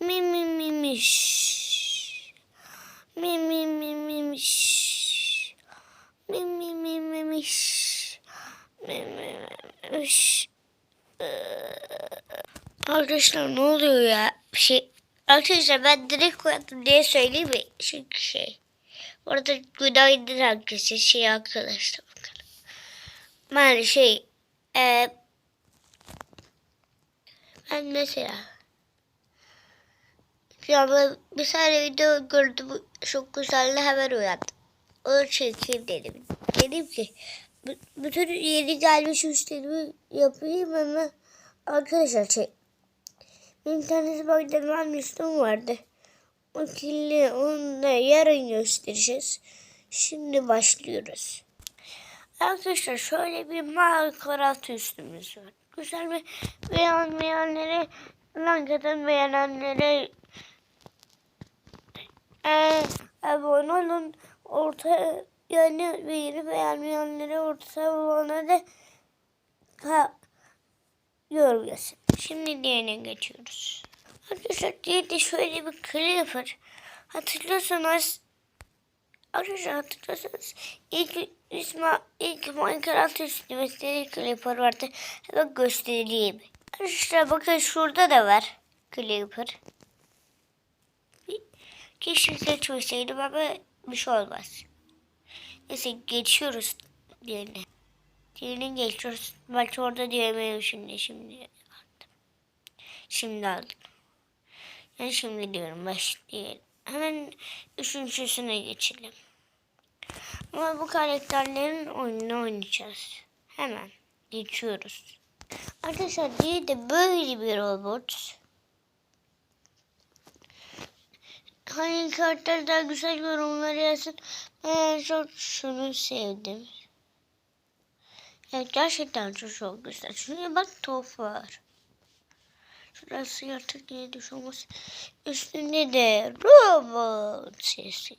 Mi mi mi mi şş. Mi mi mi mi mi şş. Mi mi mi mi mi şş. Mi mi mi mi şş. Arkadaşlar ne oluyor ya? Bir şey Arkadaşlar ben direkt koydum diye söyleyeyim mi? Çünkü şey. Orada günaydın herkese şey arkadaşlar bakalım. Ben şey e, ben mesela an bir tane video gördüm çok güzeldi hemen uyandım. Onu çekeyim dedim. Dedim ki bütün yeni gelmiş müşterimi yapayım ama arkadaşlar şey bir tanesi bakımdan üstüm vardı. O kirli onu yarın göstereceğiz. Şimdi başlıyoruz. Arkadaşlar şöyle bir Minecraft üstümüz var. Güzel bir beğenmeyenlere, rankadan beğenenlere e, abone olun. Orta yani beni beğenmeyenlere orta olana da ha, yorum. Şimdi diğerine geçiyoruz. Arkadaşlar diğeri de şöyle bir Creeper. Hatırlıyorsanız Arkadaşlar hatırlıyorsanız ilk ismi ilk Minecraft üstümüzde Creeper vardı. Hemen göstereyim. Arkadaşlar bakın şurada da var Creeper. Keşke seçmeseydim ama bir şey olmaz. Neyse geçiyoruz diğerine. Diğerine geçiyoruz. Belki orada diyemiyorum şimdi. Şimdi aldım. Şimdi aldım. Yani şimdi diyorum başlayalım. Hemen üçüncüsüne geçelim. Ama bu karakterlerin oyununu oynayacağız. Hemen geçiyoruz. Arkadaşlar diye de böyle bir robot. Hangi karakter daha güzel yorumlar yazsın. Ben çok şunu sevdim. Evet gerçekten çok, çok güzel. Şuraya bak top var. Şurası yırtık diye düşmüş. Üstünde de robot sesi.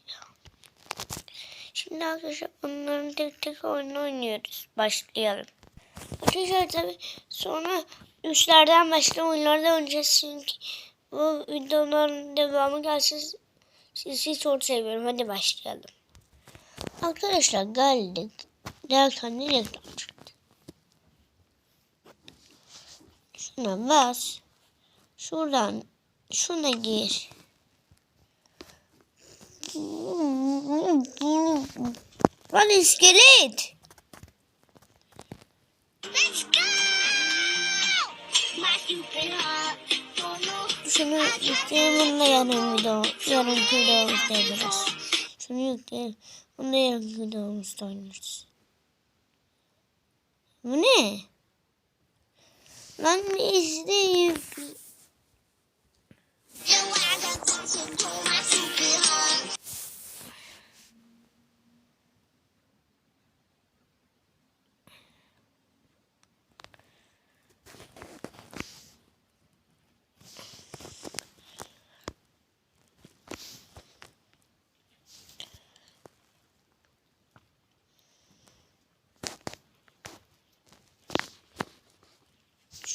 Şimdi arkadaşlar bunların tek tek oyunu oynuyoruz. Başlayalım. Arkadaşlar tabi sonra üçlerden başka oyunlarda oynayacağız. Çünkü bu videoların devamı gelsin. Sizi çok seviyorum. Hadi başlayalım. Arkadaşlar geldik. Derken ne reklam çıktı? Şuna bas. Şuradan şuna gir. Lan iskelet. Şunu yükleyelim bununla yarın video, yarınki videomuzda yaparız. Şunu yükleyelim. Bunu da yarınki videomuzda oynarız. Bu ne? Lan izleyip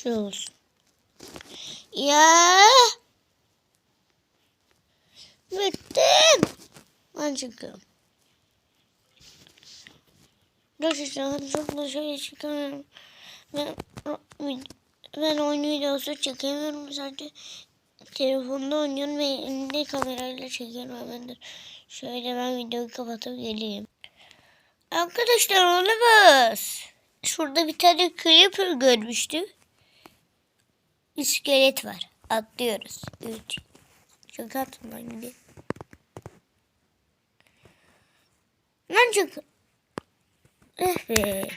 şu olsun. Ya. Bittim. Ben çıkıyorum. Gerçekten hadi çok şey çıkamıyorum. Ben, ben oyun videosu çekemiyorum sadece telefonda oynuyorum ve elinde kamerayla çekiyorum hemen. Şöyle ben videoyu kapatıp geleyim. Arkadaşlar olamaz. Şurada bir tane creeper görmüştüm. İskelet var. Atlıyoruz. Üç. Çok atmadan gidelim. Lan çok... Eh be.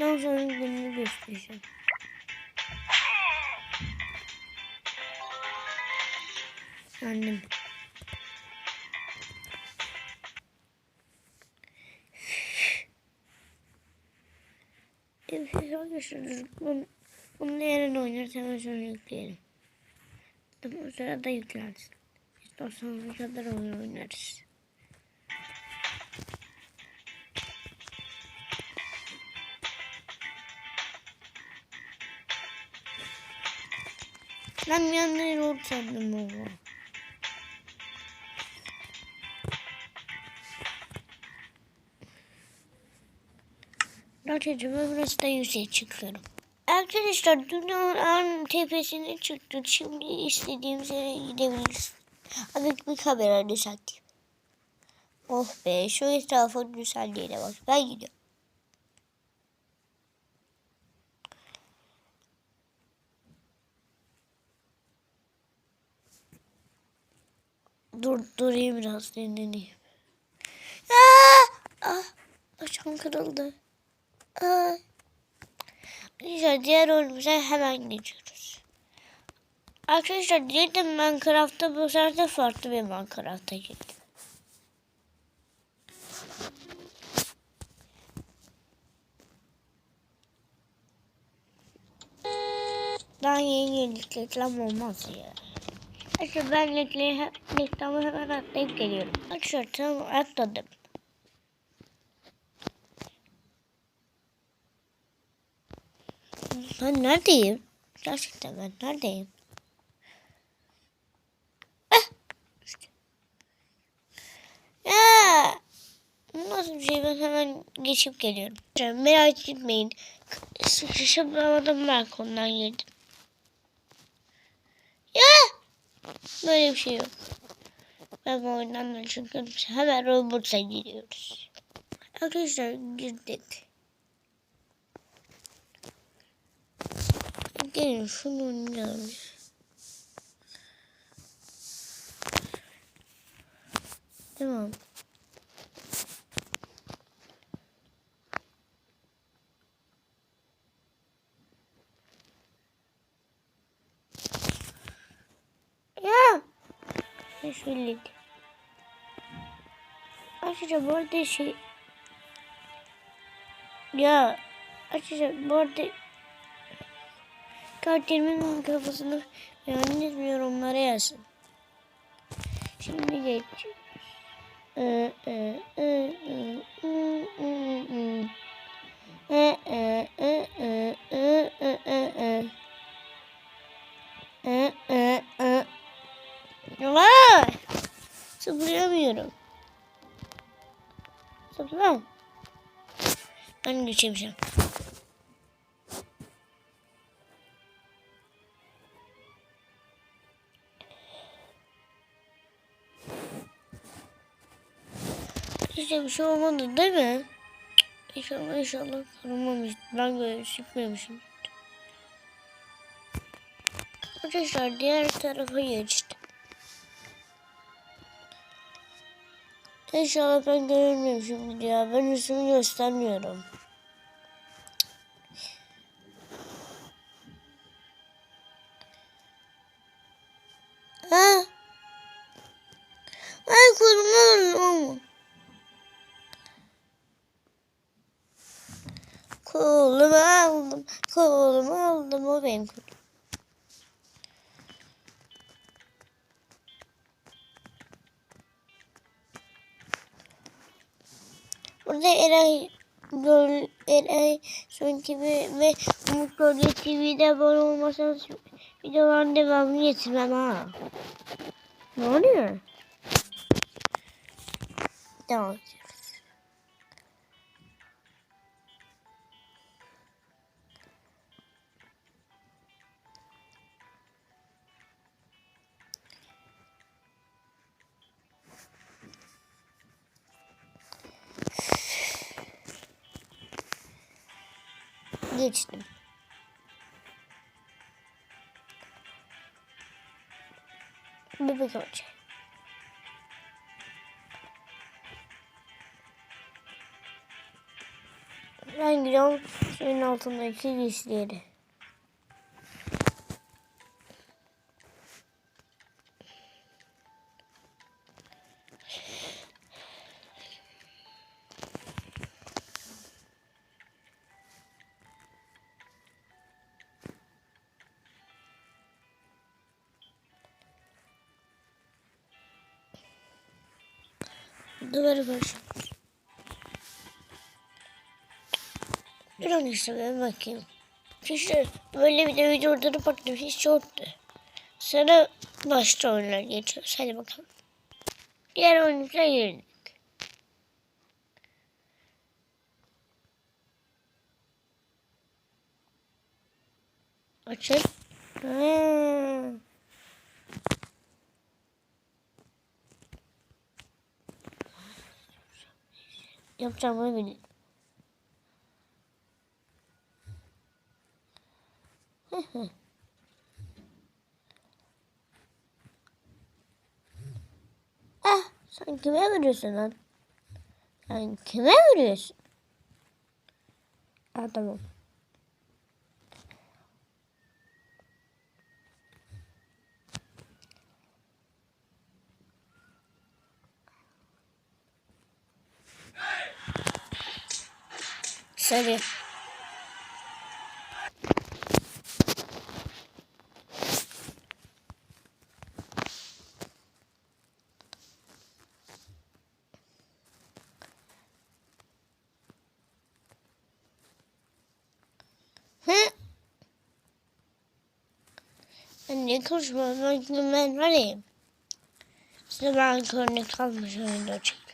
Ben sana gününü göstereceğim. Annem. Evet arkadaşlar bunu, bunu yarın oynarız hemen sonra yükleyelim. Tamam o sırada yüklensin. İstiyorsanız kadar oyun oynarız. Ben yanları ortadım baba. Gerçekten biraz da yüksek çıkıyorum. Arkadaşlar dünyanın tepesine çıktık. Şimdi istediğimiz yere gidebiliriz. Hadi bir kamera düzelteyim. Oh be şu etrafın güzelliğine bak. Ben gidiyorum. Dur durayım biraz dinleneyim. Aa! Ah, başım kırıldı. Arkadaşlar diğer oyunumuza hemen geçiyoruz. Arkadaşlar dedim Minecraft'ta bu sefer farklı bir Minecraft'a girdim. Daha yeni reklam olmaz ya. Arkadaşlar ben reklamı hemen atlayıp geliyorum. Arkadaşlar tamam atladım. Ben neredeyim? Gerçekten ben neredeyim? İşte. Ya! Nasıl bir şey? Ben hemen geçip geliyorum. Merak etmeyin. Sıkışamadım balkondan girdim. Ya! Böyle bir şey yok. Ben bu oyundan da çünkü hemen Roblox'a giriyoruz. Arkadaşlar girdik. Gelin şunu oynayalım. Tamam. Ya. Ne söyledi? Arkadaşlar bu arada şey... Ya. Arkadaşlar bu arada... Karakterimin kafasını beğendiniz mi? Yorumlara yazın. Şimdi geç. Ee, e, e, e, Hiç bir şey olmadı değil mi? İnşallah inşallah kırılmamış. Ben böyle çıkmamışım. Arkadaşlar diğer tarafa geçtim. İnşallah ben görünmüyorum şimdi ya. Ben üstümü göstermiyorum. Ha? Ay kurma O benim. Burada Eray Göl, Eray Son TV ve Umut Gölge TV'de abone olmasanız videoların devamını getirmem ha. Ne oluyor? Devam ediyoruz. Geçtim. Bebek olacak. Ben gidiyorum şeyin altındaki giysileri. Duvarı boş. Durun işte ben bakayım. İşte böyle bir de videoları baktım hiç yoktu. Sıra başta oyunlar geçiyoruz. Hadi bakalım. Diğer oyunumuza girdik. Açıl. Ha. Yapacağımı biliyorum. Ah, sen kime vuruyorsun lan? Sen kime vuruyorsun? Ha tamam. Sarı. Ne konuşmam? Ben, var ya. Size ben körnek kalmış oyunda çek.